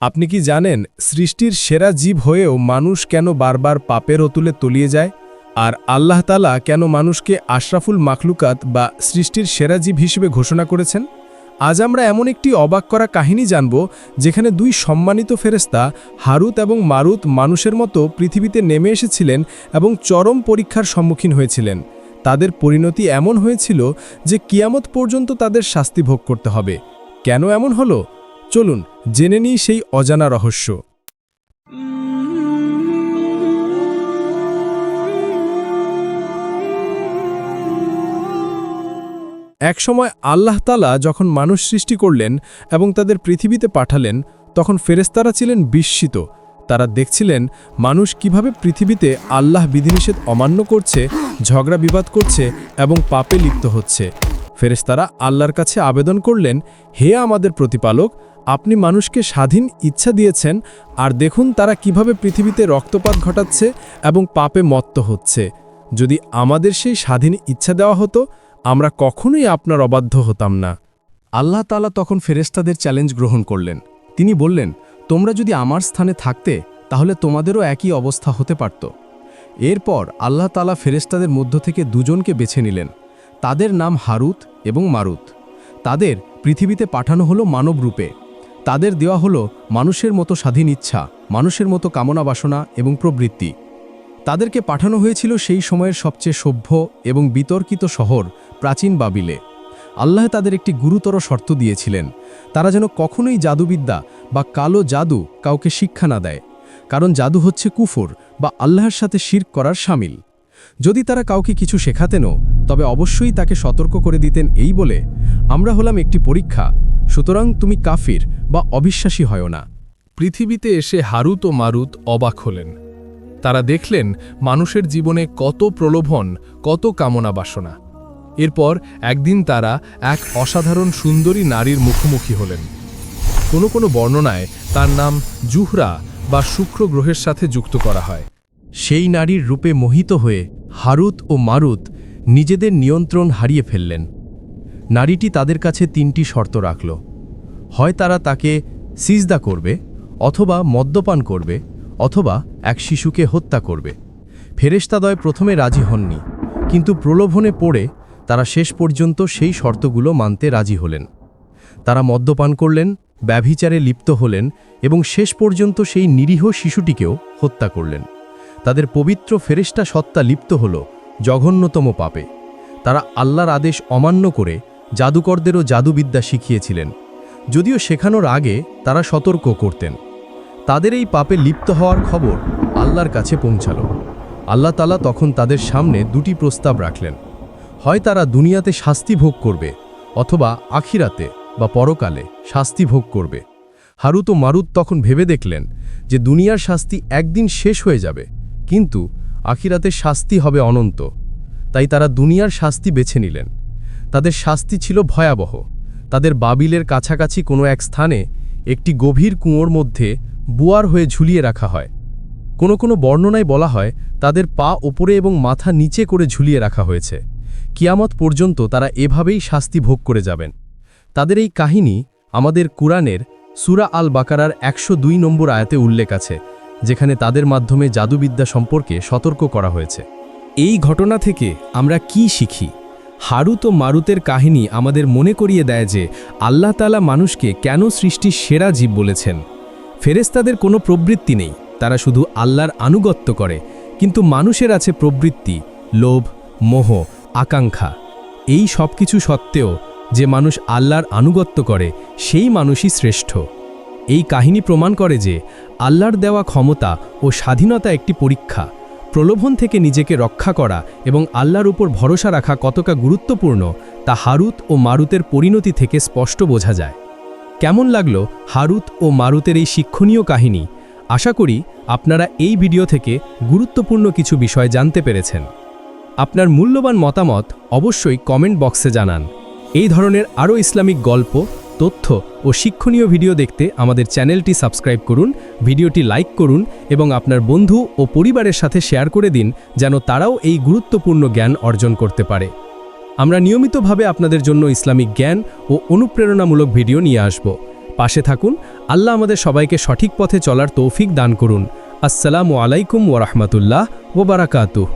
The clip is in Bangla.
আপনি কি জানেন সৃষ্টির সেরা জীব হয়েও মানুষ কেন বারবার পাপের অতুলে তলিয়ে যায়? আর আল্লাহ তালা কেন মানুষকে আশরাফুল মাখলুকাত বা সৃষ্টির সেরা জীব হিসেবে ঘোষণা করেছেন? আজ আমরা এমন একটি অবাক করা কাহিনী জানব, যেখানে দুই সম্মানিত ফেরেস্তা হারুত এবং মারুত মানুষের মতো পৃথিবীতে নেমে এসেছিলেন এবং চরম পরীক্ষার সম্মুখীন হয়েছিলেন। তাদের পরিণতি এমন হয়েছিল যে কিয়ামত পর্যন্ত তাদের শাস্তি ভোগ করতে হবে। কেন এমন হলো? চলুন, জেনে নিই সেই অজানা রহস্য। একসময় আল্লাহ তালা যখন মানুষ সৃষ্টি করলেন এবং তাদের পৃথিবীতে পাঠালেন, তখন ফেরেস্তারা ছিলেন বিস্মিত। তারা দেখছিলেন মানুষ কীভাবে পৃথিবীতে আল্লাহ বিধিনিষেধ অমান্য করছে, ঝগড়া বিবাদ করছে এবং পাপে লিপ্ত হচ্ছে। ফেরেস্তারা আল্লাহর কাছে আবেদন করলেন, হে আমাদের প্রতিপালক, আপনি মানুষকে স্বাধীন ইচ্ছা দিয়েছেন, আর দেখুন তারা কীভাবে পৃথিবীতে রক্তপাত ঘটাচ্ছে এবং পাপে মত্ত হচ্ছে। যদি আমাদের সেই স্বাধীন ইচ্ছা দেওয়া হতো, আমরা কখনোই আপনার অবাধ্য হতাম না। আল্লাহ তালা তখন ফেরেস্তাদের চ্যালেঞ্জ গ্রহণ করলেন। তিনি বললেন, তোমরা যদি আমার স্থানে থাকতে, তাহলে তোমাদেরও একই অবস্থা হতে পারত। এরপর আল্লাহ তালা ফেরেস্তাদের মধ্য থেকে দুজনকে বেছে নিলেন। তাদের নাম হারুত এবং মারুত। তাদের পৃথিবীতে পাঠানো হলো মানব রূপে। তাদের দেওয়া হলো মানুষের মতো স্বাধীন ইচ্ছা, মানুষের মতো কামনা বাসনা এবং প্রবৃত্তি। তাদেরকে পাঠানো হয়েছিল সেই সময়ের সবচেয়ে সভ্য এবং বিতর্কিত শহর প্রাচীন বাবিলে। আল্লাহ তাদের একটি গুরুতর শর্ত দিয়েছিলেন। তারা যেন কখনোই জাদুবিদ্যা বা কালো জাদু কাউকে শিক্ষা না দেয়। কারণ জাদু হচ্ছে কুফর বা আল্লাহর সাথে শির করার সামিল। যদি তারা কাউকে কিছু শেখাতেনও, তবে অবশ্যই তাকে সতর্ক করে দিতেন এই বলে, আমরা হলাম একটি পরীক্ষা, সুতরাং তুমি কাফির বা অবিশ্বাসী হয় না। পৃথিবীতে এসে হারুত ও মারুত অবাক হলেন। তারা দেখলেন মানুষের জীবনে কত প্রলোভন, কত কামনা বাসনা। এরপর একদিন তারা এক অসাধারণ সুন্দরী নারীর মুখোমুখি হলেন। কোনো কোনো বর্ণনায় তার নাম জুহরা বা শুক্র গ্রহের সাথে যুক্ত করা হয়। সেই নারীর রূপে মোহিত হয়ে হারুত ও মারুত নিজেদের নিয়ন্ত্রণ হারিয়ে ফেললেন। নারীটি তাদের কাছে তিনটি শর্ত রাখল। হয় তারা তাকে সিজদা করবে, অথবা মদ্যপান করবে, অথবা এক শিশুকে হত্যা করবে। ফেরেশতাদয় প্রথমে রাজি হননি, কিন্তু প্রলোভনে পড়ে তারা শেষ পর্যন্ত সেই শর্তগুলো মানতে রাজি হলেন। তারা মদ্যপান করলেন, ব্যভিচারে লিপ্ত হলেন এবং শেষ পর্যন্ত সেই নিরীহ শিশুটিকেও হত্যা করলেন। তাদের পবিত্র ফেরেস্টা সত্তা লিপ্ত হল, জঘন্যতম পাপে। তারা আল্লাহর আদেশ অমান্য করে জাদুকরদেরও জাদুবিদ্যা শিখিয়েছিলেন, যদিও শেখানোর আগে তারা সতর্ক করতেন। তাদের এই পাপে লিপ্ত হওয়ার খবর আল্লাহর কাছে পৌঁছাল। আল্লাহ তালা তখন তাদের সামনে দুটি প্রস্তাব রাখলেন। হয় তারা দুনিয়াতে শাস্তি ভোগ করবে, অথবা আখিরাতে বা পরকালে শাস্তি ভোগ করবে। হারুত ও মারুত তখন ভেবে দেখলেন যে দুনিয়ার শাস্তি একদিন শেষ হয়ে যাবে। কিন্তু আখিরাতে শাস্তি হবে অনন্ত। তাই তারা দুনিয়ার শাস্তি বেছে নিলেন। তাদের শাস্তি ছিল ভয়াবহ। তাদের বাবিলের কাছাকাছি কোনো এক স্থানে একটি গভীর কুঁয়োর মধ্যে বুয়ার হয়ে ঝুলিয়ে রাখা হয়। কোনো কোনো বর্ণনায় বলা হয়, তাদের পা ওপরে এবং মাথা নিচে করে ঝুলিয়ে রাখা হয়েছে। কিয়ামত পর্যন্ত তারা এভাবেই শাস্তি ভোগ করে যাবেন। তাদের এই কাহিনী আমাদের কুরআনের সুরা আল বাকারার একশো দুই নম্বর আয়াতে উল্লেখ আছে। যেখানে তাদের মাধ্যমে জাদুবিদ্যা সম্পর্কে সতর্ক করা হয়েছে। এই ঘটনা থেকে আমরা কি শিখি? হারুত ও মারুতের কাহিনী আমাদের মনে করিয়ে দেয় যে আল্লাহ তালা মানুষকে কেন সৃষ্টির সেরা জীব বলেছেন। ফেরেস্তাদের কোনো প্রবৃত্তি নেই, তারা শুধু আল্লাহর আনুগত্য করে, কিন্তু মানুষের আছে প্রবৃত্তি, লোভ, মোহ, আকাঙ্ক্ষা। এই সব কিছু সত্ত্বেও যে মানুষ আল্লাহর আনুগত্য করে, সেই মানুষই শ্রেষ্ঠ। এই কাহিনী প্রমাণ করে যে আল্লাহর দেওয়া ক্ষমতা ও স্বাধীনতা একটি পরীক্ষা। প্রলোভন থেকে নিজেকে রক্ষা করা এবং আল্লাহর উপর ভরসা রাখা কতটা গুরুত্বপূর্ণ তা হারুত ও মারুতের পরিণতি থেকে স্পষ্ট বোঝা যায়। কেমন লাগল হারুত ও মারুতের এই শিক্ষণীয় কাহিনী? আশা করি আপনারা এই ভিডিও থেকে গুরুত্বপূর্ণ কিছু বিষয় জানতে পেরেছেন। আপনার মূল্যবান মতামত অবশ্যই কমেন্ট বক্সে জানান। এই ধরনের আরও ইসলামিক গল্প তথ্য ও শিক্ষণীয় ভিডিও দেখতে আমাদের চ্যানেলটি সাবস্ক্রাইব করুন, ভিডিওটি লাইক করুন এবং আপনার বন্ধু ও পরিবারের সাথে শেয়ার করে দিন যেন তারাও এই গুরুত্বপূর্ণ জ্ঞান অর্জন করতে পারে। আমরা নিয়মিতভাবে আপনাদের জন্য ইসলামিক জ্ঞান ও অনুপ্রেরণামূলক ভিডিও নিয়ে আসব। পাশে থাকুন, আল্লাহ আমাদের সবাইকে সঠিক পথে চলার তৌফিক দান করুন। আসসালামু আলাইকুম ওরহমতুল্লাহ ওবারাকাতুহ